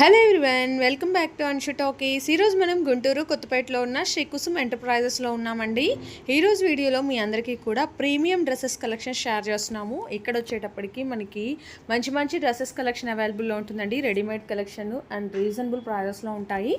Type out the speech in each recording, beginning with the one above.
Hello everyone welcome back to Anshu talkies ఈరోజు మనం గుంటూరు కొత్తపేటలో ఉన్న శ్రీ కుసుమ్ ఎంటర్ప్రైజెస్లో ఉన్నామండి. ఈరోజు వీడియోలో మీ అందరికీ కూడా ప్రీమియం డ్రెస్సెస్ కలెక్షన్ షేర్ చేస్తున్నాము. ఇక్కడ వచ్చేటప్పటికి మనకి మంచి మంచి డ్రెస్సెస్ కలెక్షన్ అవైలబుల్లో ఉంటుందండి. రెడీమేడ్ కలెక్షన్ అండ్ రీజనబుల్ ప్రైజెస్లో ఉంటాయి.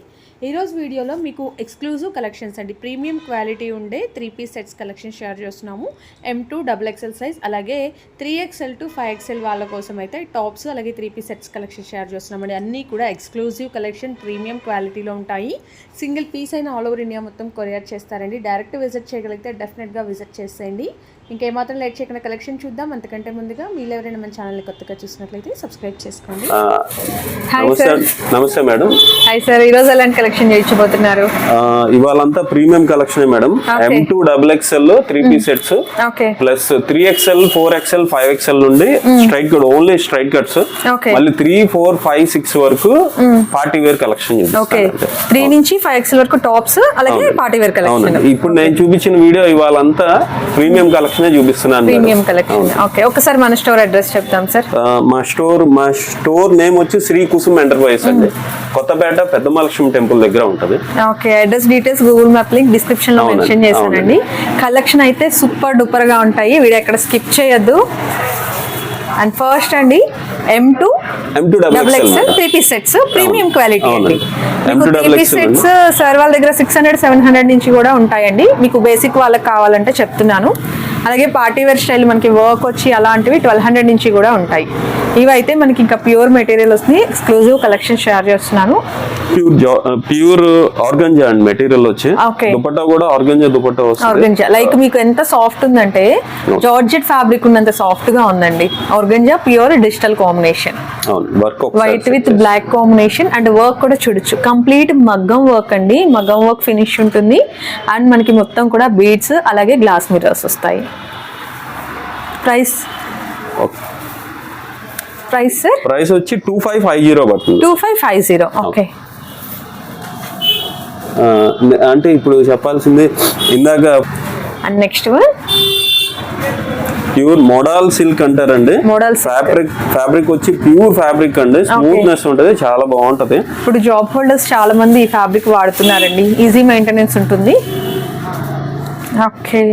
ఈరోజు వీడియోలో మీకు ఎక్స్క్లూజివ్ కలెక్షన్స్ అండి. ప్రీమియం క్వాలిటీ ఉండే three piece sets collection share చేస్తున్నాము. M to double XL size అలాగే three XL to five XL వాళ్ళ కోసం అయితే టాప్స్ అలాగే three piece sets collection share చేస్తున్నామండి. అన్నీ కూడా ఎక్స్క్లూజివ్ కలెక్షన్ ప్రీమియం క్వాలిటీలో ఉంటాయి. సింగిల్ పీస్ అయిన ఆల్ ఓవర్ ఇండియా మొత్తం కొరియర్ చేస్తారండి. డైరెక్ట్ విజిట్ చేయగలిగితే డెఫినెట్గా విజిట్ చేసేయండి. ఇంకేమాత్రం లేట్ చేయకుండా కలెక్షన్ చూద్దాం. అంతకంటే ముందుగా మీరు ఎవరైనా మన ఛానల్ని కొత్తగా చూసినట్లయితే సబ్స్క్రైబ్ చేసుకోండి. నమస్తే సార్ నమస్తే మేడం. హాయ్ సార్ ఈరోజు ఎలాంటి కలెక్షన్ చేయించబోతున్నారు? ఇవాళంతా premium collection madam. M to double XL three piece sets okay plus three XL four XL five XL నుండి straight cut only straight cuts. మళ్ళీ త్రీ ఫోర్ ఫైవ్ సిక్స్ వరకు party wear collection okay three నుంచి five XL వరకు tops అలాగే party wear collection ఇప్పుడు నేను చూపించిన video ఇవాళంతా ప్రీమియం కలెక్షన్ చూపిస్తున్నాను మేడం. Premium collection. ఓకే ఒకసారి మన స్టోర్ అడ్రస్ చెప్తాం సార్. మా స్టోర్ మా స్టోర్ నేమ్ వచ్చి శ్రీ కుసుమ్ ఎంటర్ప్రైజెస్ అండి. కొత్తపేట పెద్ద మహాలక్ష్మి టెంపుల్ దగ్గర ఉంటది. Okay address details Google map link డిస్క్రిప్షన్లో మెన్షన్ చేశానండి. కలెక్షన్ అయితే సూపర్ డూపర్గా ఉంటాయి. వీడియో ఎక్కడ స్కిప్ చేయొద్దు. అండ్ ఫస్ట్ అండి M to double XL three piece sets premium quality అండి. అవునండి. మీకు M2 three piece XL sets sir వాళ్ళ దగ్గర సిక్స్ హండ్రెడ్ సెవెన్ హండ్రెడ్ నుంచి కూడా ఉంటాయండి. మీకు బేసిక్ వాళ్ళకి కావాలంటే చెప్తున్నాను. అలాగే పార్టీ వేర్ స్టైల్ మనకి వర్క్ వచ్చి అలాంటివి ట్వెల్వ్ హండ్రెడ్ నుంచి కూడా ఉంటాయి. ఇవైతే మనకి ఇంకా ప్యూర్ మెటీరియల్ వస్తుంది. ఎక్స్క్లూజివ్ కలెక్షన్ షేర్ చేస్తున్నాను. Pure pure organza and material వచ్చి. దుపట్టా కూడా ఆర్గంజా దుపట్టా వస్తుంది. ఆర్గంజా లైక్ మీకు ఎంత సాఫ్ట్ ఉందంటే జార్జెట్ ఫ్యాబ్రిక్ ఉన్నంత సాఫ్ట్గా ఉందండి. Organza pure digital combination white with black combination and work కూడా చూడొచ్చు కంప్లీట్ మగ్గం వర్క్ అండి. మగ్గం వర్క్ ఫినిష్ ఉంటుంది. అండ్ మనకి మొత్తం కూడా బీడ్స్ అలాగే గ్లాస్ మిర్రర్స్ వస్తాయి. ప్రైస్? Price sir? ప్రైస్ వచ్చి టూ ఫైవ్ ఫైవ్ జీరో పడుతుంది. Two five five zero okay. అంటే ఇప్పుడు చెప్పాల్సింది ఇందాక and next one? Pure model silk అంటారండి. silk. ఫ్యాబ్రిక్ ఫ్యాబ్రిక్ వచ్చి ప్యూర్ ఫ్యాబ్రిక్ అండి. స్మూత్నెస్ ఉంటది చాలా బాగుంటది. ఇప్పుడు జాబ్ హోల్డర్స్ చాలా మంది ఈ ఫ్యాబ్రిక్ వాడుతున్నారండి. ఈజీ మెయింటెనెన్స్ ఉంటుంది. Okay.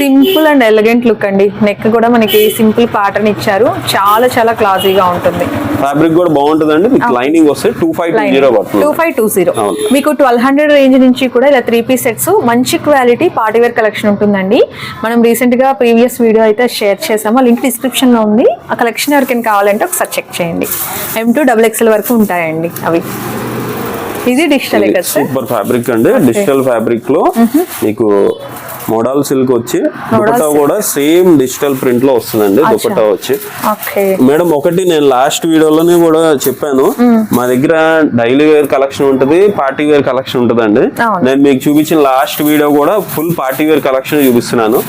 Simple and elegant look అండి. నెక్ కూడా మనకి సింపుల్ ప్యాటర్న్ ఇచ్చారు. చాలా చాలా క్లాసీగా ఉంటుంది. ఫ్యాబ్రిక్ కూడా బాగుంటదండి. మీకు లైనింగ్ వస్తే two five two zero two five two zero. మీకు ట్వెల్వ్ హండ్రెడ్ రేంజ్ నుంచి కూడా ఇలా త్రీ పీస్ సెట్స్ మంచి క్వాలిటీ పార్టీవేర్ కలెక్షన్ ఉంటుందండి. మనం రీసెంట్గా ప్రీవియస్ వీడియో అయితే షేర్ చేసాము లింక్ డిస్క్రిప్షన్లో ఉంది. ఆ కలెక్షన్ ఎవరికైనా కావాలంటే ఒకసారి చెక్ చేయండి. ఎం టూ డబుల్ ఎక్స్ఎల్ వరకు ఉంటాయండి అవి. ఇది డిజిటల్ సూపర్ ఫ్యాబ్రిక్ అండి. డిజిటల్ ఫ్యాబ్రిక్లో మీకు మోడల్ సిల్క్ వచ్చి దుపట్టా కూడా సేమ్ డిజిటల్ ప్రింట్లో వస్తుందండి దుపట్టా వచ్చి. మేడం ఒకటి నేను లాస్ట్ వీడియోలోనే కూడా చెప్పాను. మా దగ్గర డైలీ వేర్ కలెక్షన్ ఉంటది పార్టీ వేర్ కలెక్షన్ ఉంటదండి. నేను మీకు చూపించిన లాస్ట్ వీడియో కూడా ఫుల్ పార్టీ వేర్ కలెక్షన్ చూపిస్తున్నాను.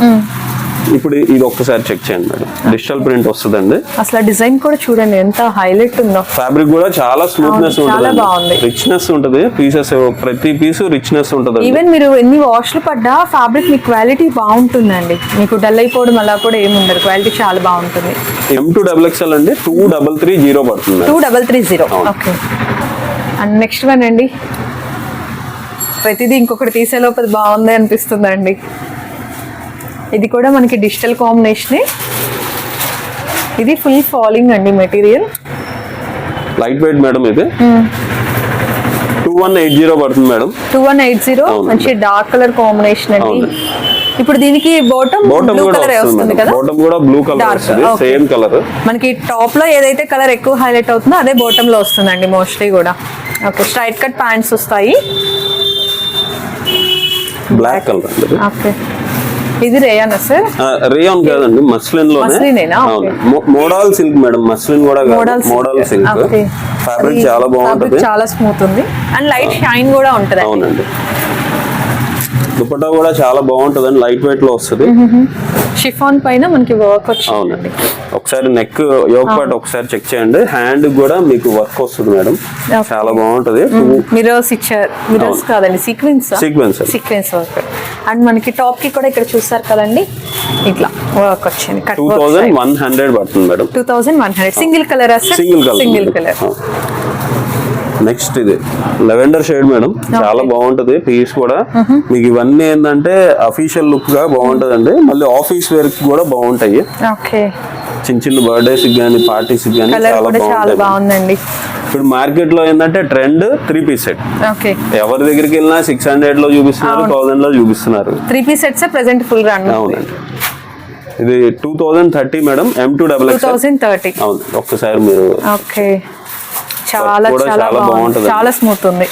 ఇప్పుడు ఇది ఒక్కసారి చెక్ చేయండి మేడం. డిజిటల్ ప్రింట్ వస్తుందండి. అసలు డిజైన్ కూడా చూడండి ఎంత హైలైట్ ఉందో. ఫ్యాబ్రిక్ కూడా చాలా స్మూత్నెస్. ఉంటుంది రిచ్నెస్ ఉంటుంది పీసెస్ ప్రతి పీసు రిచ్నెస్ ఉంటుంది ఈవెన్ మీరు ఎన్ని వాష్లు పడ్డా ఫ్యాబ్రిక్ మీ క్వాలిటీ బాగుంటుందండి. మీకు డల్ అయిపోవడం అలా కూడా ఏమి ఉండదు. క్వాలిటీ చాలా బాగుంటుంది. ఎం టూ డబుల్ ఎక్స్ఎల్ అండి టూ డబల్ త్రీ జీరో పడుతుంది two double three zero. Okay and next one అండి. ప్రతిదీ ఇంకొకటి తీసే లోపల బాగుంది అనిపిస్తుందండి. ఇది కూడా మనకి డిజిటల్ కాంబినేషనే ఇది ఫుల్ ఫాలింగ్ అండి మెటీరియల్. లైట్ వెయిట్ మేడం ఇది. టూ వన్ ఎయిట్ జీరో పడుతుంది madam. Two one eight zero. మంచి డార్క్ కలర్ కాంబినేషన్ అండి. ఇప్పుడు దీనికి బాటమ్ బ్లూ కలర్ వస్తుంది కదా? బాటమ్ కూడా బ్లూ కలర్. సేమ్ కలర్ మనకి టాప్లో ఏదైతే కలర్ ఎక్కువ హైలైట్ అవుతుందో అదే బాటమ్లో వస్తుందండి మోస్ట్లీ కూడా. ఓకే స్ట్రైట్ కట్ ప్యాంట్స్ వస్తాయి. బ్లాక్ కలర్ ఓకే ఇది రేయానా సార్? రేయాన్ కాదండి మస్లిన్లోనే. మోడల్ సిల్క్ మేడం మస్లిన్ కూడా మోడల్ సిల్క్ ఓకే. ఫ్యాబ్రిక్ చాలా బాగుంటది. చాలా స్మూత్ ఉంది. అండ్ లైట్ షైన్ కూడా ఉంటుంది. అవునండి. దుపట్టా కూడా చాలా బాగుంటదండి లైట్ వెయిట్లో వస్తుంది. షిఫాన్ పైన మనకి వర్క్ అవునండి ఒకసారి నెక్ యోగ్ పార్ట్ ఒకసారి చెక్ చేయండి. హ్యాండ్ కూడా మీకు వర్క్ వస్తుంది మేడం. చాలా బాగుంటది. మిరర్స్ ఇచ్చారు. మిరర్స్ కాదండి sequence sequence sequence work and మనకి టాప్కి కూడా ఇక్కడ చూస్తారు కదండి? ఇట్లా వర్క్ వచ్చింది. టూ థౌజండ్ వన్ హండ్రెడ్ పడుతుంది madam. Two thousand one hundred single colour single colour single colour next ఇది. లెవెండర్ షేడ్ మేడం చాలా బాగుంటది. పీస్ కూడా. మీకు ఇవన్నీ ఏంటంటే అఫీషియల్ లుక్గా బాగుంటదండి. మళ్ళీ ఆఫీస్ వేర్ కూడా బాగుంటాయి. ఓకే చిన్న చిన్న బర్త్డేస్ కానీ పార్టీస్ కానీ చాలా బాగుందండి. ఇప్పుడు మార్కెట్లో ఏంటంటే trend three piece set okay ఎవరి దగ్గరికి వెళ్ళినా సిక్స్ హండ్రెడ్లో చూపిస్తున్నారు థౌసండ్లో చూపిస్తున్నారు. Three piece sets present full run అవునండి. ఇది two thousand thirty madam M to double thousand thirty అవును. ఒక్కసారి మీరు ఓకే చాలా చాలా బాగుంది. బాగుంటది. చాలా స్మూత్ ఉంది.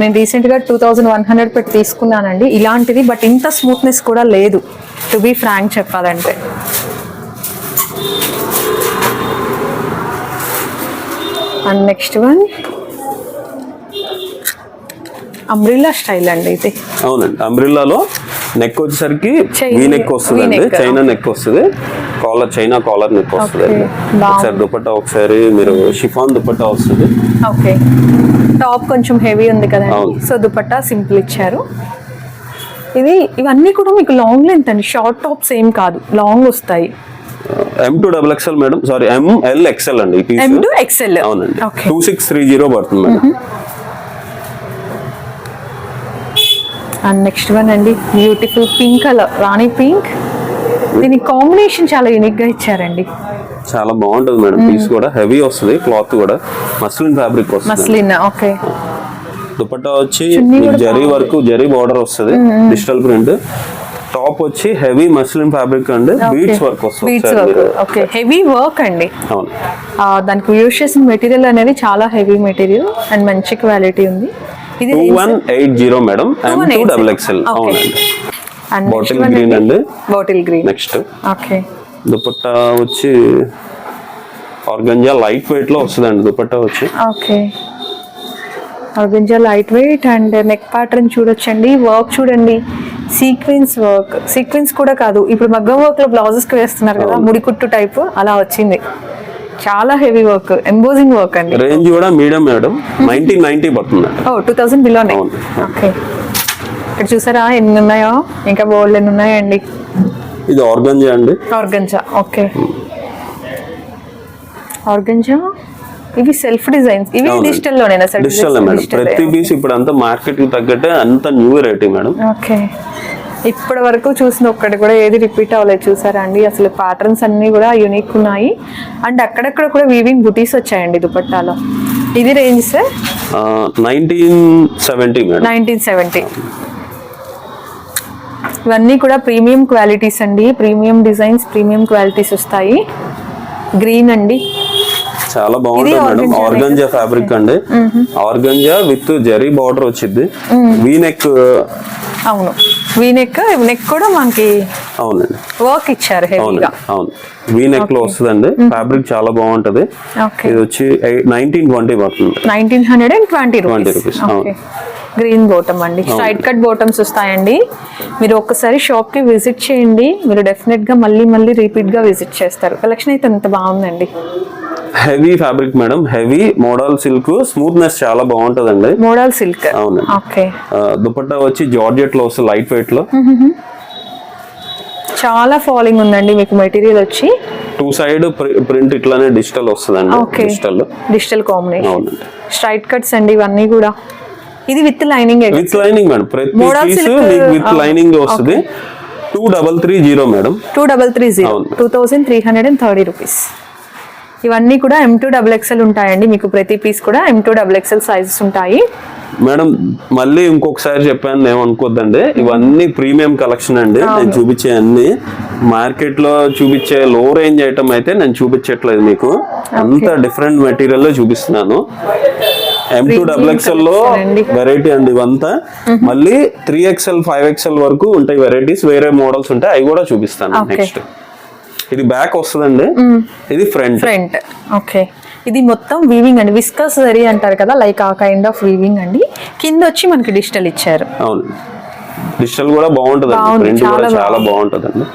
నేను రీసెంట్గా టూ థౌజండ్ వన్ హండ్రెడ్ పెట్టి తీసుకున్నానండి. ఇలాంటిది బట్ ఇంత స్మూత్నెస్ కూడా లేదు టు బీ ఫ్రాంక్ చెప్పాలంటే. And next one umbrella style అండి ఇది. అవునండి. అంబ్రిల్లాలో నెక్ వచ్చేసరికి వీ నెక్ వస్తుంది. చైనా నెక్ వస్తుంది. కాలర్ చైనా కాలర్ నెక్ వస్తుంది. ఒకసారి దుపట్టా ఒకసారి మీరు షిఫాన్ దుపట్టా వస్తుంది. ఓకే. టాప్ కొంచెం హెవీ ఉంది అవును. సో దుపట్టా సింపుల్ ఇచ్చారు. ఇది ఇవన్నీ కూడా మీకు లాంగ్ లెంత్ అండి. షార్ట్ టాప్స్ ఏం కాదు. లాంగ్ వస్తాయి. M to double XL madam. Sorry M L XL అండి ఈ ఎం పీస్ టు ఎక్సెల్ అవునండి. టూ సిక్స్ త్రీ జీరో పడుతుంది మేడం. అండ్ నెక్స్ట్ వన్ అండి. బ్యూటిఫుల్ పింక్ కలర్ రాణి పింక్ దీని కాంబినేషన్ చాలా యూనిక్గా ఇచ్చారండి. చాలా బాగుంటుంది మేడం. పీస్ కూడా హెవీ వస్తుంది క్లాత్ కూడా. మస్లిన్ ఫ్యాబ్రిక్ వస్తుంది. Muslin okay. దుపట్టా వచ్చి జరీ వర్క్ జరీ బార్డర్ వస్తుంది డిజిటల్ ప్రింట్. టాప్ వచ్చి heavy muslin fabric and beads work వస్తుంది ఓకే. హెవీ వర్క్ అండి. అవును. ఆ, దానికి యూజ్ చేసిన మెటీరియల్ అనేది చాలా హెవీ మెటీరియల్ అండ్ మంచి క్వాలిటీ ఉంది. ఇది one eight zero madam two double XL. అవునండి. బాటిల్ గ్రీన్ అండి. Bottle green next okay dupatta వచ్చి ఆర్గంజా లైట్ వెయిట్లో వస్తుందండి దుపట్టా వచ్చి. Okay organza light weight and neck pattern చూడొచ్చండి. వర్క్ చూడండి. సీక్వెన్స్ వర్క్ సీక్వెన్స్ కూడా కాదు. ఇప్పుడు మగ్గం వర్క్లో బ్లౌజెస్కి వేస్తున్నారు కదా ముడికుట్టు టైప్ అలా వచ్చింది. చాలా హెవీ వర్క్ ఎంబోజింగ్ వర్క్ అండి. రేంజ్ కూడా మీడియం మేడం నైన్టీన్ నైన్టీ పడుతుందండి ఓ టూ థౌసండ్ బిలోనే. ఓకే ఇక్కడ చూసారా? ఎన్ని ఉన్నాయో ఇంకా బోల్డ్ ఎన్ని ఉన్నాయండి ఇది ఆర్గంజా అండి. Organza okay. ఆర్గంజా? ఇవి సెల్ఫ్ డిజైన్స్. ఇవి. డిజిటల్ లోనేనా సార్ డిజిటల్ మేడం. ప్రతి పీస్ ఇప్పుడు అంతా మార్కెట్కి తగ్గట్టే అంత న్యూ వెరైటీ మేడం. ఓకే. ఇప్పటి వరకు చూసిన ఒక్కటి కూడా ఏది రిపీట్ అవ్వలేదు. చూసారా అండి? అసలు ప్యాటర్న్స్ అన్ని కూడా యూనిక్ ఉన్నాయి. అండ్ అక్కడక్కడ కూడా వీవింగ్ బుటీస్ వచ్చాయండి దుపట్టాలో. ఇది range sir nineteen seventy madam. Nineteen seventy ఇవన్నీ కూడా ప్రీమియం క్వాలిటీస్ అండి. ప్రీమియం డిజైన్స్ ప్రీమియం క్వాలిటీస్ వస్తాయి. గ్రీన్ అండి. చాలా బాగుంటుంది మేడం. ఆర్గంజా ఫ్యాబ్రిక్ అండి. ఆర్గంజా విత్ జరీ బార్డర్ వచ్చింది వీ నెక్ అవును. వీ నెక్ నెక్ కూడా మనకి అవునండి. వర్క్ ఇచ్చారు హెవీగా. అవును. వీ నెక్లో వస్తుందండి. ఫ్యాబ్రిక్ చాలా బాగుంటది. ఓకే. ఇది వచ్చి నైన్టీన్ ట్వంటీ పడుతుంది. Nineteen hundred and twenty 20 rupees green bottom అండి. స్ట్రైట్ కట్ బోటమ్స్ వస్తాయండి. మీరు ఒక్కసారి షాప్కి విజిట్ చేయండి. మీరు డెఫినెట్గా మళ్ళీ మళ్ళీ రిపీట్గా విజిట్ చేస్తారు. కలెక్షన్ అయితే అంత బాగుందండి. Heavy fabric madam heavy model silk smoothness చాలా బాగుంటదండి. మోడల్ సిల్క్ అవునండి దుపట్టా వచ్చి జార్జెట్లో వస్తుంది లైట్ వెయిట్లో చాలా ఫాలింగ్ ఉందండి మీకు మెటీరియల్ వచ్చి. టూ సైడ్ ప్రింట్ ఇట్లానే డిజిటల్ వస్తుందండి. Digital digital combination straight cuts అండి ఇవన్నీ కూడా. ఇది with lining with lining madam ప్రతి పీస్ మీకు విత్ లైనింగ్ వస్తుంది. Two double three zero madam two double three zero. Two thousand three hundred and thirty rupees ఇవన్నీ కూడా ఎం టూ డబుల్ ఎక్స్ఎల్ ఉంటాయండి. మీకు ప్రతి పీస్ కూడా M to double XL sizes ఉంటాయి. మేడం మళ్ళీ ఇంకొకసారి చెప్పాను ఏమనుకోద్దండి ఇవన్నీ ప్రీమియం కలెక్షన్ అండి. నేను చూపించే అన్ని. మార్కెట్లో చూపించే లో రేంజ్ ఐటమ్ అయితే నేను చూపించట్లేదు మీకు. అంత డిఫరెంట్ మెటీరియల్లో చూపిస్తున్నాను. ఎం టూ డబుల్ ఎక్స్ఎల్లో. వెరైటీ అండి ఇవంతా. మళ్ళీ త్రీ ఎక్స్ఎల్ ఫైవ్ ఎక్స్ఎల్ వరకు ఉంటాయి వెరైటీస్ వేరే మోడల్స్ ఉంటాయి. అవి కూడా చూపిస్తాను. నెక్స్ట్ ఇది బ్యాక్ వస్తుందండి. ఇది ఫ్రంట్ ఫ్రంట్ ఓకే ఇది మొత్తం వీవింగ్ అండి. విస్కస్ జరీ అంటారు కదా లైక్ ఆ కైండ్ ఆఫ్ వీవింగ్ అండి. కింద వచ్చి మనకి డిజిటల్ ఇచ్చారు. అవును. డిజిటల్ కూడా బాగుంటది ప్రింట్ కూడా చాలా చాలా బాగుంటది అండి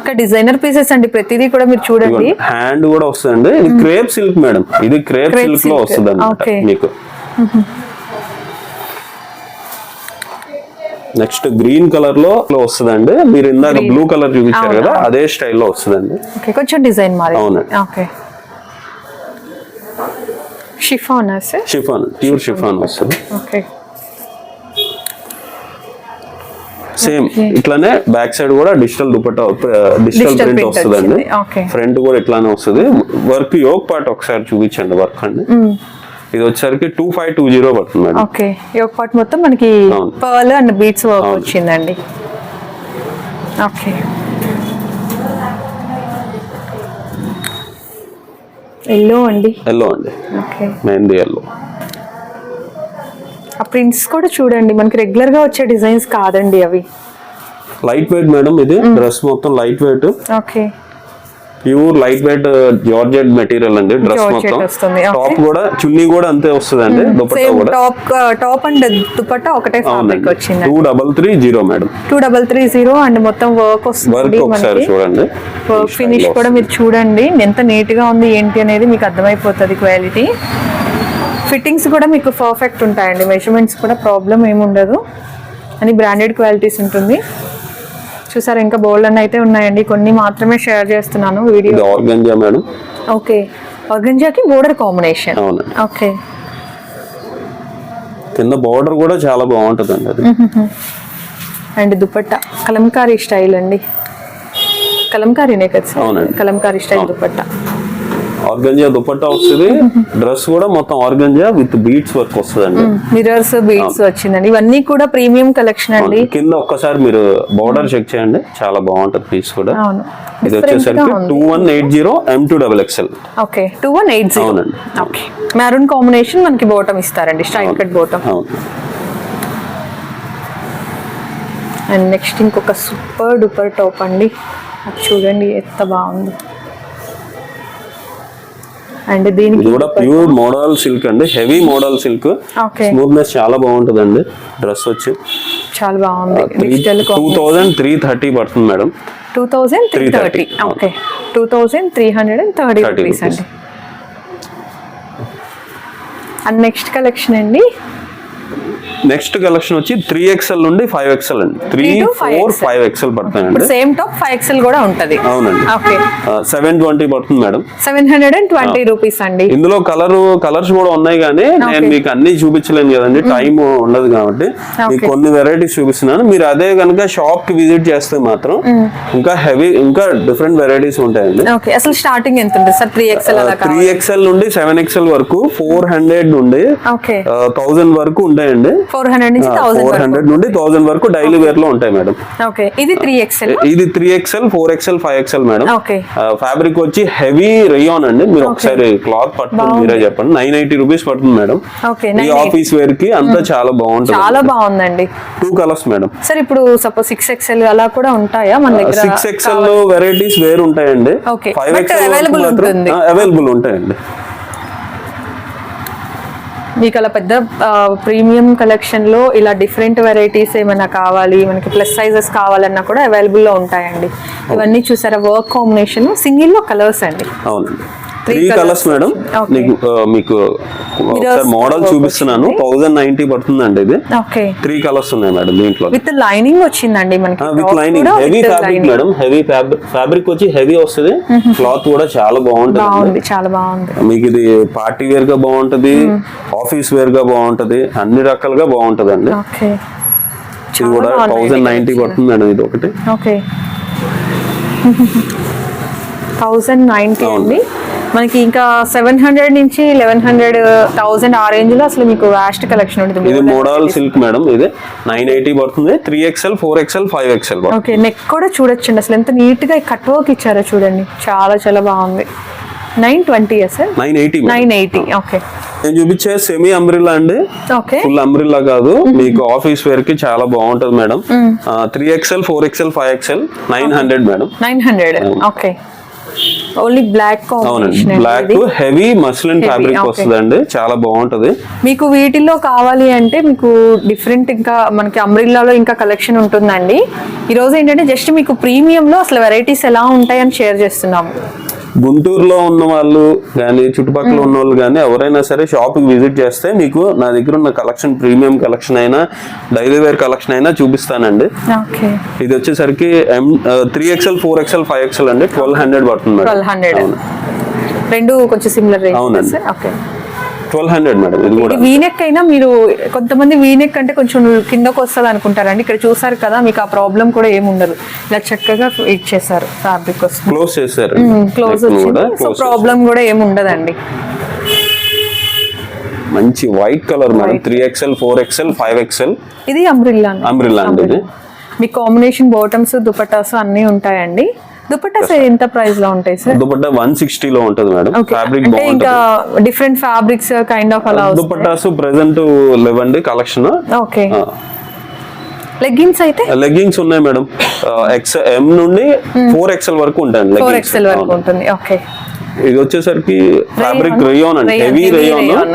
ఇంకా డిజైనర్ పీసెస్ అండి. ప్రతిదీ కూడా మీరు చూడండి. హ్యాండ్ కూడా వస్తుందండి. ఇది క్రేప్ సిల్క్ మేడం. ఇది క్రేప్ సిల్క్. లో. వస్తుంది Okay. మీకు నెక్స్ట్ గ్రీన్ కలర్లో వస్తుందండి. మీరు ఇందాక బ్లూ కలర్ చూపించారు కదా అదే స్టైల్లో వస్తుందండి. కొంచెం డిజైన్ మారి. అవునండి. ఓకే. షిఫానా షిఫాన్ ప్యూర్ షిఫాన్ వస్తుంది. ఓకే. సేమ్ ఇట్లానే బ్యాక్ సైడ్ కూడా డిజిటల్ దుపట్టా డిజిటల్ ప్రింట్ వస్తుందండి. ఫ్రంట్ కూడా ఇట్లానే వస్తుంది. వర్క్ యోగ్ పార్ట్ ఒకసారి చూపించండి వర్క్ అండి. ఇది వచ్చేసరికి టూ ఫైవ్ టూ జీరో పడుతుంది ఓకే ఒక పార్ట్ మొత్తం మనకి. Pearl and beads work. వచ్చిందండి. ఓకే ఎల్లో అండి. ఎల్లో అండి. ఓకే మెహందీ ఎల్లో ఆ ప్రింట్స్ కూడా చూడండి. మనకి రెగ్యులర్గా వచ్చే డిజైన్స్ కాదండి అవి. లైట్ వెయిట్ మేడం ఇది డ్రెస్ మొత్తం light weight okay. Pure light weight georgette material అండి డ్రెస్ మొత్తం. వస్తుంది. టాప్ కూడా చున్నీ కూడా అంతే వస్తుందండి దుపట్టా సేమ్ కూడా. టాప్ టాప్ అండ్ దుపట్టా ఒకటే ఫ్యాబ్రిక్ వచ్చింది two double three zero madam two double three zero and మొత్తం వర్క్ వర్క్ వస్తుంది ఒకసారి మనకి. చూడండి. వర్క్ ఫినిష్ కూడా మీరు చూడండి. ఎంత నీట్గా ఉంది ఏంటి అనేది మీకు అర్థమైపోతుంది క్వాలిటీ ఫిట్టింగ్స్ కూడా మీకు పర్ఫెక్ట్ ఉంటాయండి. మెజర్మెంట్స్ కూడా ప్రాబ్లం ఏమి ఉండదు. అని బ్రాండెడ్ క్వాలిటీస్ ఉంటుంది. చూసారు ఇంకా బోల్డ్ అని అయితే ఉన్నాయండి. కొన్ని మాత్రమే షేర్ చేస్తున్నాను వీడియో. ఇది ఆర్గంజా మేడం. ఓకే ఆర్గంజాకి బోర్డర్ కాంబినేషన్ ఓకే కింద బార్డర్ కూడా చాలా బాగుంటుందండి అది. అండ్ దుపట్టా. కలంకారీ స్టైల్ అండి. కలంకారీనే కదా సార్? అవునండి. కలంకారీ స్టైల్ దుపట్టా. ఆర్గంజా దుపట్టా వస్తుంది. డ్రెస్ కూడా మొత్తం ఆర్గంజా విత్ బీట్స్ వర్క్ వస్తుందండి. మిరర్స్ బీడ్స్ వచ్చిందండి. ఇవన్నీ కూడా ప్రీమియం కలెక్షన్ అండి. కింద ఒక్కసారి మీరు బార్డర్ చెక్ చేయండి. చాలా బాగుంటది పీస్ కూడా. ఇది వచ్చేసరికి. Two one eight zero M two double XL okay. Two one eight zero. అవునండి. ఓకే. మెరూన్ కాంబినేషన్ మనకి బోటం ఇస్తారండి. స్ట్రైట్ కట్ బోటం అవును. అండ్ నెక్స్ట్ ఇంకొక సూపర్ డూపర్ టాప్ అండి. అది చూడండి ఎంత బాగుంది. అండ్ దీనికి ఇది కూడా ప్యూర్ మోడల్ సిల్క్ అండి. Heavy model silk. Okay. Smoothness చాలా బాగుంటుందండి. డ్రెస్ వచ్చి. చాలా బాగుంది. Digital two thousand three thirty పడుతుంది madam. Two thousand three 330, thirty. Okay two thousand three hundred and thirty 30 rupees. అండి. అండ్ నెక్స్ట్ కలెక్షన్ అండి. నెక్స్ట్ కలెక్షన్ వచ్చి త్రీ ఎక్స్ఎల్ నుండి ఫైవ్ ఎక్స్ఎల్ అండి. Three four. ఫైవ్ ఎక్స్ఎల్ ఇప్పుడు same top five XL కూడా ఉంటది. అవునండి. సెవెన్ ట్వంటీ పడుతుంది madam. Seven hundred and twenty rupees అండి. ఇందులో కలర్ కలర్స్ కూడా ఉన్నాయి కానీ నేను మీకు అన్ని చూపించలేను కదండి. టైం ఉండదు కాబట్టి మీకు కొన్ని వెరైటీస్ చూపిస్తున్నాను. మీరు అదే కనుక షాప్కి విజిట్ చేస్తే మాత్రం ఇంకా హెవీ ఇంకా డిఫరెంట్ వెరైటీస్ ఉంటాయండి. అసలు స్టార్టింగ్ ఎంత ఉంటుంది sir? Three XL three XL నుండి సెవెన్ ఎక్స్ఎల్ వరకు ఫోర్ హండ్రెడ్ నుండి థౌజండ్ వరకు ఉంటాయండి. ఫోర్ హండ్రెడ్ నుంచి ఫోర్ హండ్రెడ్ నుండి థౌసండ్ వరకు డైలీ వేర్లో ఉంటాయి మేడం. ఓకే ఇది త్రీ ఎక్స్ఎల్ ఇది three XL four XL five XL madam. Fabric వచ్చి హెవీ రేయాన్ అండి. మీరు ఒకసారి క్లాత్ పట్టుకుని మీరే చెప్పండి. నైన్ ఎయిటీ రూపీస్ పడుతుంది మేడం. ఓకే ఈ ఆఫీస్ వేర్కి అంతా చాలా బాగుంటుంది. చాలా బాగుందండి. Two colours madam. సార్ ఇప్పుడు సపోజ్ సిక్స్ ఎక్స్ఎల్ అలా కూడా ఉంటాయా? మన దగ్గర సిక్స్ ఎక్స్ఎల్ వెరైటీస్ వేరు ఉంటాయండి. Five XL. అవైలబుల్ ఉంటాయండి. మీకు అలా పెద్ద ప్రీమియం కలెక్షన్లో ఇలా డిఫరెంట్ వెరైటీస్ ఏమైనా కావాలి మనకి ప్లస్ సైజెస్ కావాలన్నా కూడా అవైలబుల్లో ఉంటాయండి. ఇవన్నీ చూసారా వర్క్ కాంబినేషన్ సింగిల్లో కలర్స్ అండి. అవునండి. త్రీ కలర్స్ మేడం మీకు ఒకసారి మోడల్ చూపిస్తున్నాను. థౌజండ్ నైన్టీ పడుతుందండి ఇది. త్రీ కలర్స్ ఉన్నాయి మేడం దీంట్లో. విత్ లైనింగ్ వచ్చిందండి మనకి. With lining heavy fabric. Madam heavy fabric వచ్చి హెవీ వస్తుంది. క్లాత్ కూడా చాలా బాగుంటుంది. చాలా బాగుంది. మీకు ఇది పార్టీ వేర్గా బాగుంటది. ఆఫీస్ వేర్గా బాగుంటది. అన్ని రకాలుగా బాగుంటది అండి ఇది కూడా థౌజండ్ నైన్టీ పడుతుంది మేడం ఇది ఒకటి. ఓకే థౌజండ్ నైన్టీ అండి. మనకి ఇంకా సెవెన్ హండ్రెడ్ నుంచి లెవెన్ హండ్రెడ్ థౌసండ్ ఆ రేంజ్లో అసలు మీకు వాస్ట్ కలెక్షన్ ఉంటుంది. ఇది మోడల్ సిల్క్ మేడం ఇది నైన్ ఎయిటీ పడుతుంది. Three XL four XL five XL okay neck కూడా చూడొచ్చండి అసలు. ఎంత నీట్గా కట్ వర్క్ ఇచ్చారో చూడండి. చాలా చాలా బాగుంది. Nine twenty sir? Nine eighty nine eighty okay నేను చూపించే సెమీ అంబ్రిల్లా అండి. ఓకే ఫుల్ అంబ్రిల్లా కాదు. మీకు ఆఫీస్ వేర్కి చాలా బాగుంటది madam three XL four XL five XL nine hundred madam nine hundred okay only black అవునండి. Combination black heavy muslin Heavy, fabric okay. వస్తుందండి. చాలా బాగుంటది. మీకు వీటిల్లో కావాలి అంటే మీకు డిఫరెంట్ ఇంకా మనకి అంబ్రిల్లాలో ఇంకా కలెక్షన్ ఉంటుందండి. ఈరోజు ఏంటంటే జస్ట్ మీకు ప్రీమియంలో అసలు వెరైటీస్ ఎలా ఉంటాయని షేర్ చేస్తున్నాము. గుంటూరులో ఉన్న వాళ్ళు కానీ చుట్టుపక్కల ఉన్న వాళ్ళు కానీ ఎవరైనా సరే షాప్కి విజిట్ చేస్తే మీకు నా దగ్గర ఉన్న కలెక్షన్ ప్రీమియం కలెక్షన్ అయినా డైలీ వేర్ కలెక్షన్ అయినా చూపిస్తానండి. ఓకే. ఇది వచ్చేసరికి M three XL four XL five XL అండి. ట్వెల్వ్ హండ్రెడ్ పడుతుంది. రెండు కొంచెం సిమిలర్ అవునండి. ఓకే. ట్వెల్వ్ హండ్రెడ్ మేడం ఇది కూడా. వీనెక్ అయినా మీరు కొంతమంది వీనెక్ అంటే కొంచెం కిందకు వస్తుంది అనుకుంటారండి. ఇక్కడ చూసారు కదా మీకు ఆ ప్రాబ్లం కూడా ఏమి ఉండదు. ఇలా చక్కగా ఇచ్చేసారు ఫ్యాబ్రిక్ వస్తుంది క్లోజ్ చేశారు. క్లోజ్ వచ్చింది. సో ప్రాబ్లం కూడా ఏమి ఉండదండి. చేశారు. మంచి white colour madam three XL four XL five XL ఇది అంబ్రిల్లా అంబ్రిల్లా అండి ఇది. మీ కాంబినేషన్ బాటమ్స్ దుపట్టాస్ అన్ని ఉంటాయండి. దుపట్టాస్ ఎంత ప్రైస్లో ఉంటాయి సార్ దుపట్టా వన్ సిక్స్టీలో ఉంటుంది మేడం ఫ్యాబ్రిక్ ఇంకా డిఫరెంట్ ఫ్యాబ్రిక్స్ కైండ్ ఆఫ్ అలా దుపట్టాస్ ప్రెసెంట్ లేవండి కలెక్షన్ ఓకే లెగ్గిన్స్ అయితే? లెగ్గింగ్స్ ఉన్నాయి మేడం ఎక్స్ ఎం నుండి ఫోర్ ఎక్స్ఎల్ వరకు ఉంటాయండి ఫోర్. ఎక్స్ఎల్ వరకు. ఉంటుంది. ఓకే ఇది వచ్చేసరికి ఫ్యాబ్రిక్. రేయోన్ అండి heavy rayon.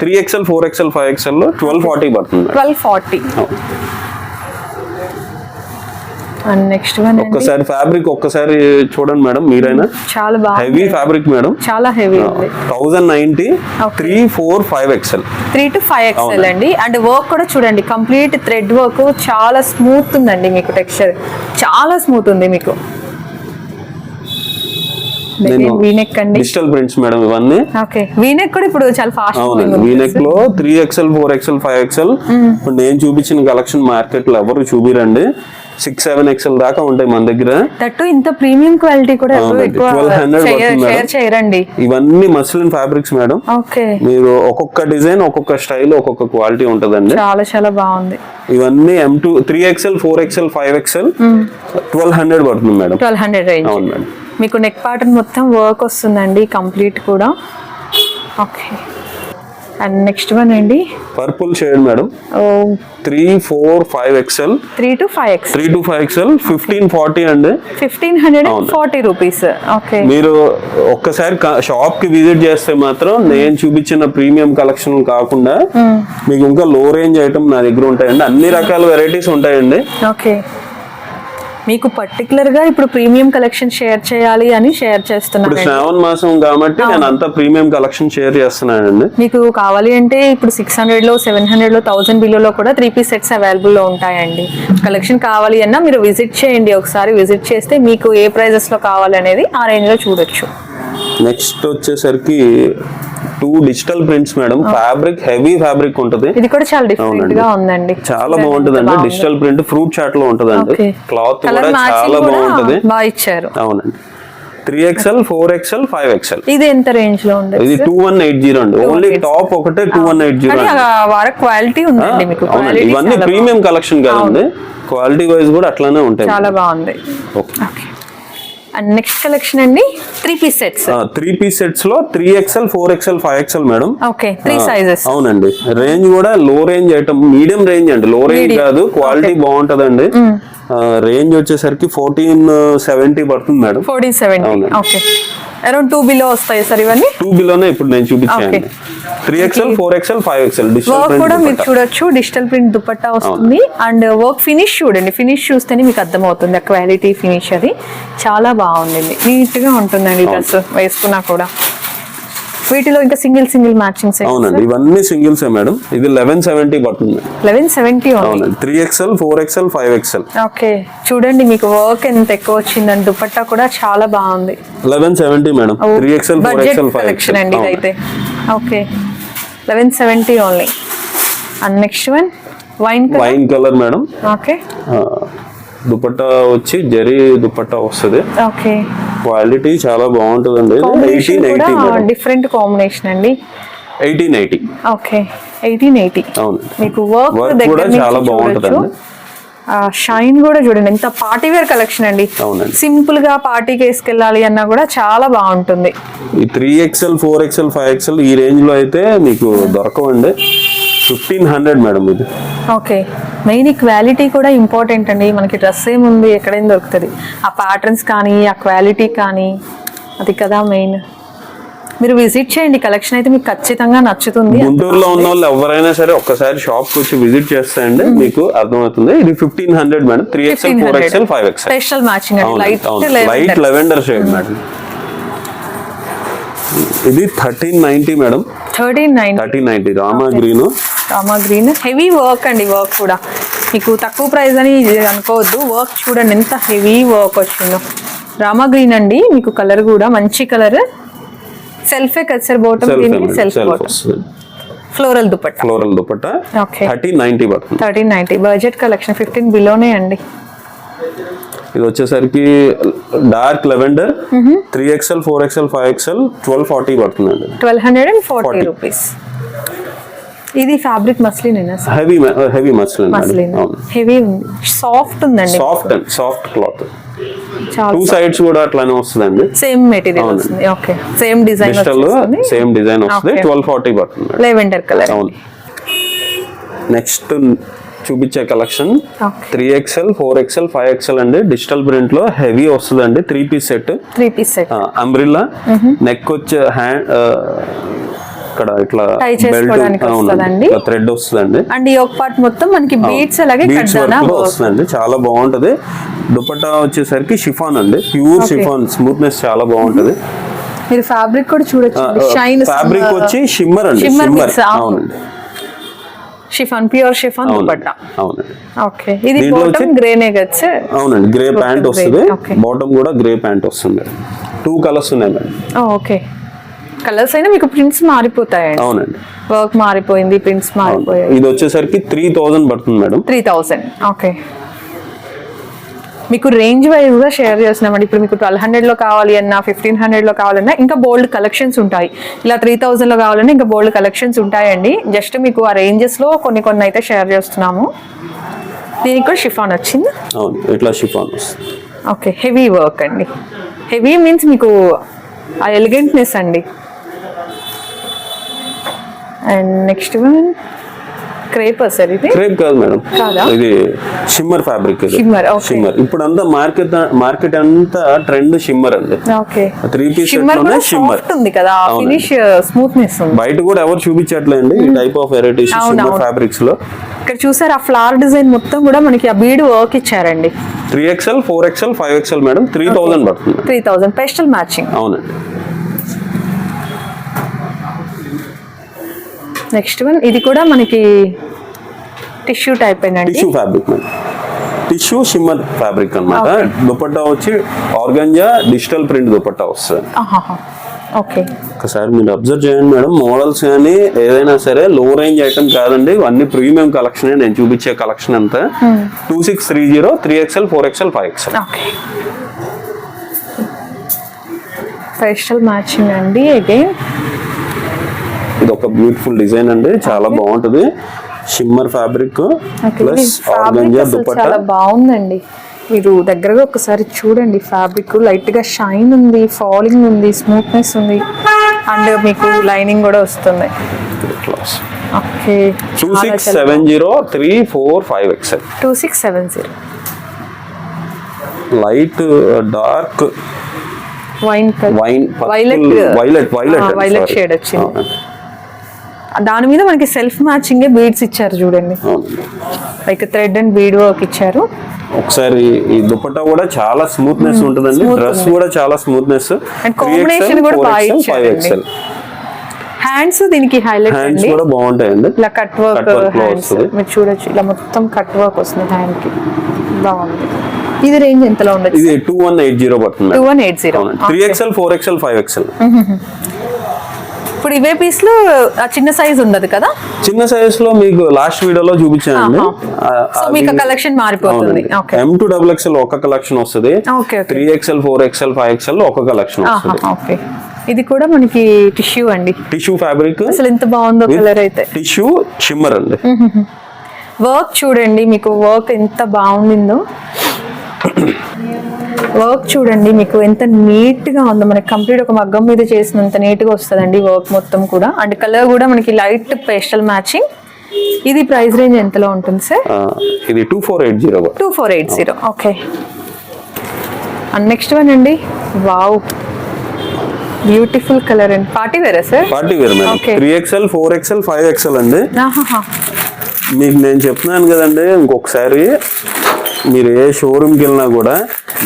Three XL four XL five ఎక్స్ఎల్లో twelve forty పడుతుంది. Twelve forty. And next one ఒక్కసారి ఫ్యాబ్రిక్ ఒక్కసారి చూడండి మేడం మీరైనా? చాలా బాగా హెవీ ఫ్యాబ్రిక్ మేడం. చాలా heavy thousand ninety. Three four five XL three to five XL అండి. అండ్ వర్క్ కూడా చూడండి కంప్లీట్ థ్రెడ్ వర్క్ చాలా స్మూత్ ఉందండి మీకు టెక్స్చర్ చాలా స్మూత్ ఉంది మీకు. వీనెక్ అండి. డిజిటల్ ప్రింట్స్ మేడం ఇవన్నీ. ఓకే వీనెక్ కూడా ఇప్పుడు చాలా ఫాస్ట్ అవునండి. V నెక్లో three XL four XL five XL నేను చూపించిన కలెక్షన్ మార్కెట్లో ఎవరు చూపిరండి. సిక్స్ సెవెన్ ఎక్స్ఎల్ దాకా ఉంటాయి మన దగ్గర. దట్టు ఇంత ప్రీమియం క్వాలిటీ కూడా ఎవరు అవునండి. ఎక్కువ 1200 పడుతుంది మేడం. షేర్ చేయరండి. ఇవన్నీ మస్లిన్ ఫ్యాబ్రిక్స్ మేడం. ఓకే. మీరు ఒక్కొక్క డిజైన్ ఒక్కొక్క స్టైల్ ఒక్కొక్క క్వాలిటీ ఉంటదండి. చాలా చాలా బాగుంది. ఇవన్నీ M two three XL four XL five XL twelve hundred పడుతుంది మేడం. ట్వెల్వ్ హండ్రెడ్ రేంజ్ అవును మేడం. మీకు నెక్ ప్యాటర్న్ మొత్తం వర్క్ వస్తుందండి కంప్లీట్ కూడా. ఓకే. అండ్. నెక్స్ట్ వన్ అండి purple shade madam three four five XL three to five X three to five XL fifteen forty అండి fifteen hundred. Forty rupees okay మీరు ఒక్కసారి షాప్కి visit చేస్తే మాత్రం నేను చూపించిన ప్రీమియం కలెక్షన్ కాకుండా మీకు ఇంకా లో రేంజ్ ఐటమ్ నా దగ్గర ఉంటాయండి. అన్ని రకాల వెరైటీస్ ఉంటాయండి. ఓకే మీకు పర్టికులర్గా ఇప్పుడు ప్రీమియం కలెక్షన్ షేర్ చేయాలి అని షేర్ చేస్తున్నాను. శ్రావణ మాసం కాబట్టి నేను అంతా ప్రీమియం కలెక్షన్ షేర్ చేస్తున్నానండి. మీకు కావాలి అంటే ఇప్పుడు సిక్స్ హండ్రెడ్లో సెవెన్ హండ్రెడ్లో థౌసండ్ బిలోలో కూడా త్రీ పీస్ సెట్స్ అవైలబుల్లో ఉంటాయండి. కలెక్షన్ కావాలి అన్నా మీరు విజిట్ చేయండి. ఒకసారి విజిట్ చేస్తే మీకు ఏ ప్రైజెస్లో కావాలి అనేది ఆ రేంజ్లో చూడొచ్చు. నెక్స్ట్ వచ్చేసరికి two digital prints madam fabric heavy fabric ఉంటది. ఇది కూడా చాలా డిఫరెంట్. గా ఉందండి. చాలా బాగుంటదండి. బాగుంది. డిజిటల్ ప్రింట్ ఫ్రూట్ చాట్లో ఉంటదండి. Okay. క్లాత్ కూడా చాలా బాగుంటది. బాగా ఇచ్చారు. అవునండి. Three XL four XL five XL ఇది ఎంత రేంజ్లో ఉంది ఇది టూ వన్ ఎయిట్ జీరో అండి. ఓన్లీ టాప్ ఒకటే two one eight zero quality ఉందండి మీకు. అవునండి. క్వాలిటీ ఇవన్నీ ప్రీమియం కలెక్షన్ కదండి. క్వాలిటీ వైజ్ కూడా అట్లానే ఉంటాయి చాలా బాగుంది. ఓకే అండ్ నెక్స్ట్ కలెక్షన్ అండి three piece sets three piece సెట్స్లో three XL four XL five XL madam okay three sizes అవునండి. రేంజ్ కూడా లో రేంజ్ ఐటమ్ మీడియం రేంజ్ అండి. లో రేంజ్. కాదు క్వాలిటీ బాగుంటదండి. రేంజ్ వచ్చేసరికి ఫోర్టీన్ సెవెంటీ పడుతుంది madam fourteen seventy. Okay around two below వస్తాయి సార్ ఇవన్నీ? టూ బిలోనే ఇప్పుడు నేను చూపించాను. Three XL four XL five XL work కూడా మీరు చూడొచ్చు డిజిటల్ ప్రింట్ దుపట్టా వస్తుంది. అండ్ వర్క్ ఫినిష్ చూడండి ఫినిష్ చూస్తేనే మీకు అర్థమవుతుంది ఆ క్వాలిటీ ఫినిష్ అది. చాలా బాగుంది. నీట్గా ఉంటుందండి డ్రెస్ వేసుకున్నా కూడా. వీటిలో ఇంకా సింగిల్ సింగిల్ మ్యాచింగ్ అవునండి ఇవన్నీ సింగిల్స్ మేడం ఇది లెవెన్ సెవెంటీ పడుతుంది లెవెన్ సెవెంటీ అవునండి three XL four XL five XL okay చూడండి మీకు వర్క్ ఎంత ఎక్కువ వచ్చిందండి దుపట్టా కూడా చాలా బాగుంది. Eleven seventy madam three XL four XL five XL అండి ఇదైతే. Okay eleven seventy only and next one wine wine colour madam okay dupatta వచ్చి జరీ దుపట్టా వస్తుంది. ఓకే క్వాలిటీ చాలా బాగుంటుందండి. ఎయిటీన్ ఎయిటీ డిఫరెంట్ కాంబినేషన్ అండి. Eighteen eighty okay eighteen eighty అవును. మీకు work దగ్గర కూడా చాలా బాగుంటుందండి. షైన్ కూడా చూడండి. ఎంత పార్టీ వేర్ కలెక్షన్ అండి. సింపుల్గా పార్టీకి వేసుకెళ్ళాలి అన్నా కూడా చాలా బాగుంటుంది. ఈ three XL four XL five XL ఈ రేంజ్లో అయితే మీకు దొరకవండి. ఫిఫ్టీన్ హండ్రెడ్ మేడం ఇది. ఓకే. మెయిన్ ఈ క్వాలిటీ కూడా ఇంపార్టెంట్ అండి. మనకి డ్రెస్ ఏముంది ఎక్కడైనా దొరుకుతుంది. ఆ ప్యాటర్న్స్ కానీ ఆ క్వాలిటీ కానీ అది కదా మెయిన్. మీరు విజిట్ చేయండి. కలెక్షన్ అయితే మీకు ఖచ్చితంగా నచ్చుతుంది. గుంటూరులో ఉన్న వాళ్ళు ఎవరైనా సరే ఒక్కసారి షాప్ వచ్చి విజిట్ చేస్తాయండి. మీకు అర్థమవుతుంది. ఇది fifteen hundred madam three XL four XL five XL special matching light light lavender shade madam ఇది thirteen ninety madam thirteen nine thirteen ninety Rama green Rama green heavy work అండి work కూడా. మీకు తక్కువ price అని అనుకోవద్దు. Work చూడండి ఎంత heavy work వచ్చిందో. రామా గ్రీన్ అండి. మీకు కలర్ కూడా మంచి కలర్. సెల్ఫే కదా సార్ బోటమ్ దీనికి self bottom floral dupatta. Floral dupatta. Okay thirteen ninety పడుతుంది thirteen ninety budget collection fifteen బిలోనే అండి. ఇది వచ్చేసరికి dark lavender three XL four XL five XL twelve forty పడుతుందండి twelve hundred and. Forty 40. Rupees ఇది fabric muslin heavy heavy muslin muslin heavy ఉంది. Soft ఉందండి. Soft and soft cloth two sides కూడా అట్లానే వస్తుందండి. Same material. వస్తుంది. Okay same design digital వస్తుంది same design వస్తుంది. Okay. ట్వెల్వ్ ఫార్టీ పడుతుంది. లెవెండర్ కలర్ అవును. నెక్స్ట్ చూపించే collection three XL four XL five XL అండి. డిజిటల్ ప్రింట్లో హెవీ వస్తుందండి. Three piece set three piece set umbrella neck వచ్చే హ్యాండ్ ఇక్కడ ఇట్లా చేసుకోవడానికి వస్తదండి. థ్రెడ్ వస్తుందండి. అండ్ ఈ ఒక పార్ట్ మొత్తం మనకి బీట్స్ అలాగే వస్తుందండి. చాలా బాగుంటది. దుపట్టా వచ్చేసరికి షిఫాన్ అండి. ప్యూర్. షిఫాన్. స్మూత్నెస్ చాలా బాగుంటది. మీరు ఫ్యాబ్రిక్ కూడా చూడొచ్చు. షైన్ ఫ్యాబ్రిక్ వచ్చి షిమ్మర్ అండి. షిమ్మర్. అవునండి. Chiffon pure chiffon dupatta. Okay ఇది బాటమ్ గ్రేనే సార్? అవునండి. గ్రే ప్యాంట్ వస్తుంది. బాటమ్ కూడా గ్రే ప్యాంట్ వస్తుంది. టూ కలర్స్ ఉన్నాయి మేడం. ఓకే కలర్స్ అయినా మీకు ప్రింట్స్ మారిపోతాయండి అవునండి. వర్క్ మారిపోయింది ప్రింట్స్. మారిపోయాయి. ఇది వచ్చేసరికి త్రీ థౌజండ్ పడుతుంది మేడం. త్రీ థౌసండ్ ఓకే మీకు రేంజ్ వైజ్గా షేర్ చేస్తున్నామండి. ఇప్పుడు మీకు ట్వెల్వ్ హండ్రెడ్లో కావాలి అన్నా ఫిఫ్టీన్ హండ్రెడ్లో కావాలన్నా ఇంకా బోల్డ్ కలెక్షన్స్ ఉంటాయి. ఇలా త్రీ థౌసండ్లో కావాలన్నా ఇంకా బోల్డ్ కలెక్షన్స్ ఉంటాయండి. జస్ట్ మీకు ఆ రేంజెస్లో కొన్ని కొన్ని అయితే షేర్ చేస్తున్నాము. దీనికి కూడా షిఫాన్ వచ్చింది? అవును ఇట్లా షిఫాన్ ఓకే హెవీ వర్క్ అండి. హెవీ మీన్స్ మీకు ఆ ఎలిగెంట్నెస్ అండి. అండ్ నెక్స్ట్ వన్ క్రేపర్ సార్ ఇది? క్రేప్ కాదు మేడం? ఇది షిమ్మర్ ఫ్యాబ్రిక్ okay. షిమ్మర్ ఇప్పుడు అంతా మార్కెట్ మార్కెట్ అంతా ట్రెండ్ షిమ్మర్ అండి. Okay three piece shimmer shimmer ఉంది కదా. ఫినిష్ స్మూత్నెస్ ఉంది. బయట కూడా ఎవరు చూపించట్లేండి ఈ టైప్ ఆఫ్ వెరైటీస్ షిమ్మర్. ఫ్యాబ్రిక్స్లో. ఇక్కడ చూసారు ఆ ఫ్లవర్ డిజైన్ మొత్తం కూడా మనకి ఆ బీడ్ వర్క్ ఇచ్చారండి. Three XL four XL five XL madam three thousand పడుతుంది. త్రీ థౌజండ్ పెస్టల్ మ్యాచింగ్ అవునండి. నెక్స్ట్ వన్ ఇది కూడా మనకి టిష్యూ టైప్ అండి tissue fabric tissue shimmer fabric అన్నమాట. దుపట్టా వచ్చి ఆర్గంజా డిజిటల్ ప్రింట్ దుపట్టా వస్తుంది ఓకే ఒకసారి మీరు అబ్జర్వ్ చేయండి మేడం. మోడల్స్ కానీ ఏదైనా సరే లో రేంజ్ ఐటమ్ కాదండి. ఇవన్నీ ప్రీమియం కలెక్షన్ నేను చూపించే కలెక్షన్ అంతా. Two six three zero three XL four XL five XL okay pastel matching అండి. అగైన్ ఇది ఒక బ్యూటిఫుల్ డిజైన్ అండి. చాలా బాగుంటది. Shimmer fabric plus organza dupatta. చాలా బాగుందండి. మీరు దగ్గరగా ఒకసారి చూడండి. ఫ్యాబ్రిక్ లైట్గా షైన్ ఉంది ఫాలింగ్ ఉంది స్మూత్నెస్ ఉంది. అండ్ మీకు లైనింగ్ కూడా వస్తుంది. Okay two six seven zero three four five XL two six seven zero light dark wine wine violet violet violet violet shade వచ్చింది. దాని మీద మనకి సెల్ఫ్ మ్యాచింగ్ బీడ్స్ ఇచ్చారు చూడండి. Like thread and bead work ఇచ్చారు. ఒకసారి ఈ దుపట్టా కూడా చాలా స్మూత్నెస్ ఉంటుందండి. డ్రెస్. కూడా చాలా స్మూత్నెస్. And combination కూడా బాగా. ఎక్స్ఎల్ హ్యాండ్స్ దీనికి హైలైట్ హ్యాండ్స్ అండి. కూడా బాగుంటాయండి. ఇలా కట్ వర్క్ హ్యాండ్స్. మీరు చూడొచ్చు. ఇలా మొత్తం కట్ వర్క్ వస్తుంది హ్యాండ్కి. బాగుంది. ఇది రేంజ్ ఎంతలో ఉండొచ్చు? ఇది టూ వన్ ఎయిట్ జీరో పడుతుంది. Two one eight zero three XL four XL five XL ఇప్పుడు ఇవే పీస్లో ఆ చిన్న సైజ్ ఉండదు కదా? చిన్న సైజ్లో మీకు లాస్ట్ వీడియోలో చూపించానండి. సో మీకు కలెక్షన్ మారిపోతుంది. Okay M to double XL ఒక కలెక్షన్ వస్తుంది. Three XL four XL five XL ఒక కలెక్షన్ వస్తుంది. ఓకే ఇది కూడా మనకి టిష్యూ అండి. టిష్యూ ఫ్యాబ్రిక్ అసలు ఎంత బాగుందో కలర్ అయితే. టిష్యూ షిమ్మర్ అండి. వర్క్ చూడండి మీకు వర్క్ ఎంత బాగుండిందో. వర్క్ చూడండి మీకు ఎంత నీట్గా ఉందో. మనకి కంప్లీట్ ఒక మగ్గం మీద చేసినంత నీట్గా వస్తుందండి వర్క్ మొత్తం కూడా. అండ్ కలర్ కూడా మనకి లైట్ పేస్టల్ మ్యాచింగ్ ఇది ప్రైస్ రేంజ్ ఎంతలో ఉంటుంది సార్ ఇది two four eight zero two four eight zero okay and. Next one అండి. వావ్ బ్యూటిఫుల్ కలర్ అండి పార్టీ వేరా sir party wear madam. Three XL four XL five XL అండి. మీకు నేను చెప్తున్నాను కదండి ఇంకొకసారి మీరు ఏ షోరూమ్కి వెళ్ళినా కూడా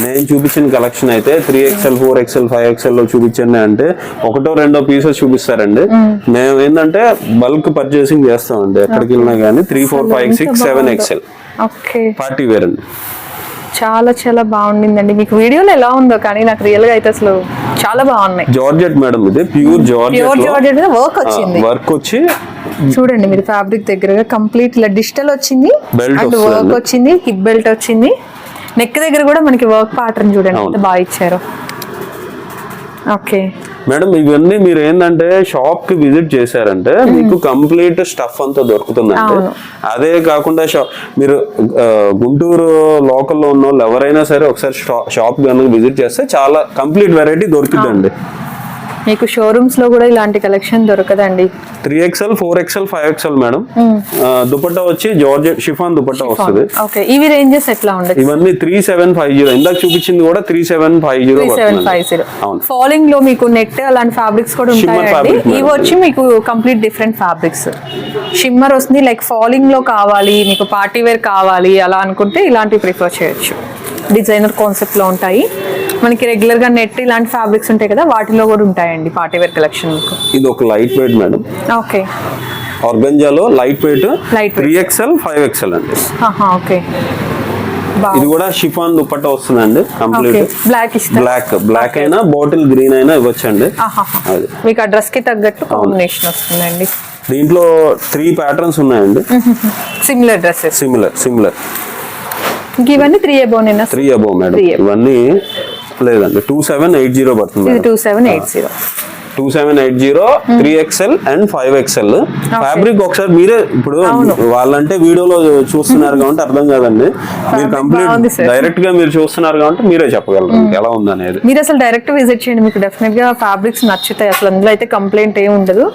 నేను చూపించిన కలెక్షన్ అయితే three XL four XL five ఎక్స్ఎల్లో చూపించండి అంటే ఒకటో రెండో పీసెస్ చూపిస్తారండి. మేము. ఏంటంటే బల్క్ పర్చేసింగ్ చేస్తామండి. ఎక్కడికి వెళ్ళినా కానీ three four five six seven XL okay. Party wear అండి. చాలా చాలా బాగుండిందండి. మీకు వీడియోలో ఎలా ఉందో కానీ నాకు రియల్గా అయితే అసలు చాలా బాగున్నాయి. జార్జెట్ మేడం ఇది ప్యూర్ జార్జెట్ వర్క్ వచ్చింది. వర్క్ వచ్చి చూడండి మీరు ఫ్యాబ్రిక్ దగ్గరగా కంప్లీట్ ఇలా డిజిటల్ వచ్చింది. అండ్. వర్క్ వచ్చింది హిప్ బెల్ట్ వచ్చింది. నెక్ దగ్గర కూడా మనకి వర్క్ ప్యాటర్న్ చూడండి ఎంత బాగా ఇచ్చారు. ఓకే మేడం ఇవన్నీ మీరు ఏంటంటే షాప్కి విజిట్ చేశారంటే మీకు కంప్లీట్ స్టఫ్ అంతా దొరుకుతుందండి. అదే కాకుండా షాప్ మీరు గుంటూరు లోకల్లో ఉన్న వాళ్ళు ఎవరైనా సరే ఒకసారి షాప్ కనుక విజిట్ చేస్తే చాలా కంప్లీట్ వెరైటీ దొరుకుతుందండి. మీకు షోరూమ్స్లో కూడా ఇలాంటి కలెక్షన్ దొరకదండి. Three XL four XL five XL madam. Dupatta వచ్చి జార్జెట్ షిఫాన్ దుపట్టా వస్తుంది. ఓకే ఇవి రేంజెస్ ఎట్లా ఉండదు ఇవన్నీ త్రీ సెవెన్ ఫైవ్ జీరో ఇందాక చూపించింది కూడా three seven five zero seven five zero ఫాలింగ్లో మీకు నెట్ అలాంటి ఫ్యాబ్రిక్స్ కూడా ఉంటాయండి. ఇవి. వచ్చి మీకు కంప్లీట్ డిఫరెంట్ ఫ్యాబ్రిక్స్ షిమ్మర్ వస్తుంది. లైక్ ఫాలింగ్లో కావాలి మీకు పార్టీ వేర్ కావాలి అలా అనుకుంటే ఇలాంటివి ప్రిఫర్ చేయొచ్చు. డిజైనర్ కాన్సెప్ట్లో ఉంటాయి. మనకి రెగ్యులర్గా నెట్ ఇలాంటి ఫ్యాబ్రిక్స్ ఉంటాయి కదా వాటిలో కూడా ఉంటాయండి పార్టీ వేర్ కలెక్షన్ ఇది ఒక light weight madam. Okay ఆర్గంజాలో light weight weight. Three XL five XL అండి. ఓకే ఇది కూడా షిఫాన్ దుపట్టా వస్తుందండి కంప్లీట్ బ్లాక్ బ్లాక్ బ్లాక్ అయినా బాటిల్ గ్రీన్ అయినా ఇవ్వచ్చండి. మీకు ఆ డ్రెస్కి తగ్గట్టు కాంబినేషన్ వస్తుందండి. దీంట్లో త్రీ ప్యాటర్న్స్ ఉన్నాయండి. సిమిలర్ డ్రెస్సెస్ సిమిలర్ సిమిలర్ ఇవన్నీ త్రీ అబోనేనా త్రీ అబోవ్ మేడం. ఇవన్నీ లేదండి. టూ సెవెన్ ఎయిట్ జీరో పడుతుంది two seven eight zero two seven eight zero three XL and five XL fabric ఒకసారి మీరే ఇప్పుడు వాళ్ళంటే వీడియోలో చూస్తున్నారు కాబట్టి అర్థం కాదండి. మీరు కంప్లీట్. డైరెక్ట్గా మీరు చూస్తున్నారు కాబట్టి మీరే చెప్పగలరు. ఎలా ఉందనేది. మీరు అసలు డైరెక్ట్ విజిట్ చేయండి. మీకు డెఫినెట్గా ఫ్యాబ్రిక్స్ నచ్చుతాయి. అసలు అందులో అయితే కంప్లైంట్ ఏమి ఉండదు.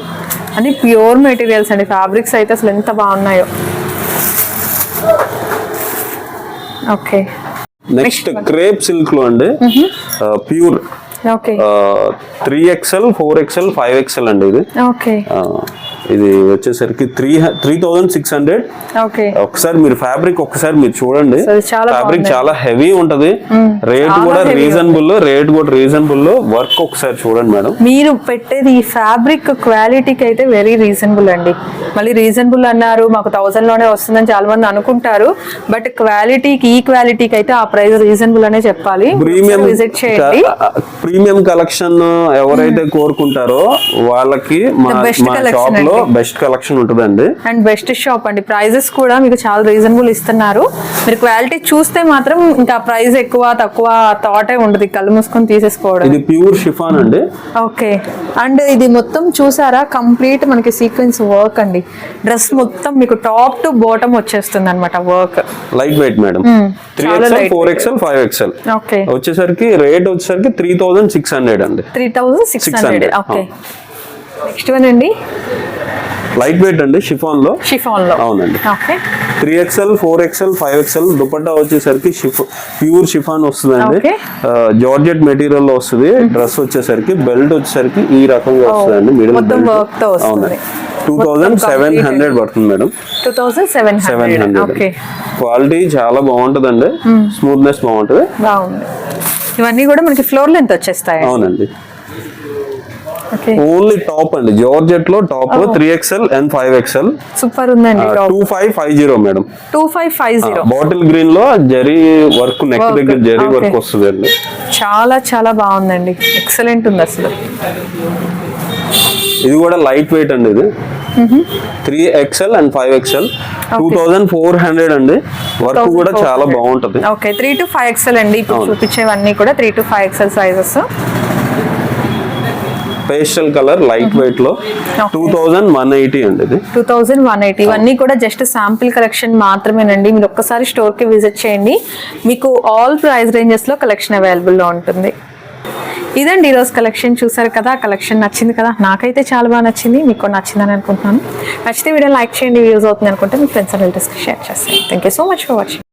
అని ప్యూర్ మెటీరియల్స్ అండి. ఫ్యాబ్రిక్స్ అయితే అసలు ఎంత బాగున్నాయో. ఓకే నెక్స్ట్ క్రేప్ సిల్క్లో అండి pure three XL four XL five XL అండి ఇది. ఇది వచ్చేసరికి three three thousand six hundred. Okay. ఒకసారి మీరు ఫ్యాబ్రిక్ ఒక్కసారి మీరు చూడండి. ఫ్యాబ్రిక్. చాలా హెవీ ఉంటది. రేట్ కూడా రీజనబుల్ రేట్ కూడా రీజనబుల్. వర్క్ ఒకసారి చూడండి మేడం. మీరు పెట్టేది ఈ ఫ్యాబ్రిక్ క్వాలిటీకి అయితే వెరీ రీజనబుల్ అండి. మళ్ళీ రీజనబుల్ అన్నారు మాకు థౌసండ్లోనే వస్తుందని చాలా మంది అనుకుంటారు. బట్ క్వాలిటీకి ఈ క్వాలిటీకి అయితే ఆ ప్రైస్ రీజనబుల్ అనే చెప్పాలి. ప్రీమియం విజిట్ చేయండి. ప్రీమియం కలెక్షన్ ఎవరైతే కోరుకుంటారో వాళ్ళకి మా షాప్లో. బెస్ట్ కలెక్షన్ ఉంటుందండి. అండ్ బెస్ట్ షాప్ అండి. ప్రైజెస్ కూడా మీకు చాలా రీజనబుల్ ఇస్తున్నారు. మీరు క్వాలిటీ చూస్తే మాత్రం ఇంకా ప్రైస్ ఎక్కువ తక్కువ థాటే ఉండదు కళ్ళు మూసుకొని తీసేసుకోవడం. ఇది ప్యూర్ షిఫాన్ అండి. ఓకే అండ్ ఇది మొత్తం చూసారా? కంప్లీట్ మనకి సీక్వెన్స్ వర్క్ అండి. డ్రెస్ మొత్తం మీకు టాప్ టు బాటమ్ వచ్చేస్తుంది అనమాట work light weight madam three XL four XL five XL okay వచ్చేసరికి రేట్ వచ్చేసరికి త్రీ థౌజండ్ సిక్స్ హండ్రెడ్ అండి. Three thousand six 600, hundred okay next one అండి. లైట్ వెయిట్ అండి షిఫాన్లో షిఫాన్లో అవునండి three XL four XL five XL dupatta వచ్చేసరికి pure chiffon వస్తుందండి. జార్జెట్ మెటీరియల్లో వస్తుంది డ్రెస్ వచ్చేసరికి బెల్ట్ వచ్చేసరికి ఈ రకంగా వస్తుందండి వస్తుంది. అవునండి. టూ థౌజండ్ సెవెన్ హండ్రెడ్ పడుతుంది madam. Two thousand seven seven hundred. Quality చాలా బాగుంటుందండి. స్మూత్నెస్ బాగుంటుంది. ఇవన్నీ కూడా మనకి ఫ్లోర్ లెంత్ వచ్చేస్తాయి అవునండి. ఓన్లీ టాప్ అండి. జార్జెట్లో top three XL and five XL super ఉందండి two five five zero madam two five five zero bottle గ్రీన్లో జరీ వర్క్ నెక్. దగ్గర జరీ వర్క్. వస్తుంది అండి చాలా చాలా బాగుందండి. ఎక్సలెంట్ ఉంది అసలు. ఇది కూడా లైట్ వెయిట్ అండి ఇది. Three XL and five XL two thousand four hundred అండి. వర్క్ కూడా చాలా బాగుంటది. Okay three to five XL అండి. ఇప్పుడు. చూపించేవన్నీ కూడా three to five XL sizes pastel colour light వెయిట్లో. టూ థౌజండ్ వన్ ఎయిటీ అండి ఇది. టూ థౌజండ్ వన్ ఎయిటీ ఇవన్నీ కూడా జస్ట్ శాంపిల్ కలెక్షన్ మాత్రమేనండి. మీరు ఒక్కసారి స్టోర్కి విజిట్ చేయండి. మీకు ఆల్ ప్రైస్ రేంజెస్లో కలెక్షన్ అవైలబుల్లో ఉంటుంది. ఇదండి ఈరోజు కలెక్షన్ చూసారు కదా కలెక్షన్ నచ్చింది కదా? నాకైతే చాలా బాగా నచ్చింది. మీకు నచ్చిందని అనుకుంటున్నాను. నచ్చితే వీడియో లైక్ చేయండి. యూజ్ అవుతుంది అనుకుంటే మీ ఫ్రెండ్స్ అండ్ రిలేటివ్స్కి షేర్ చేస్తాను. Thank you so much for watching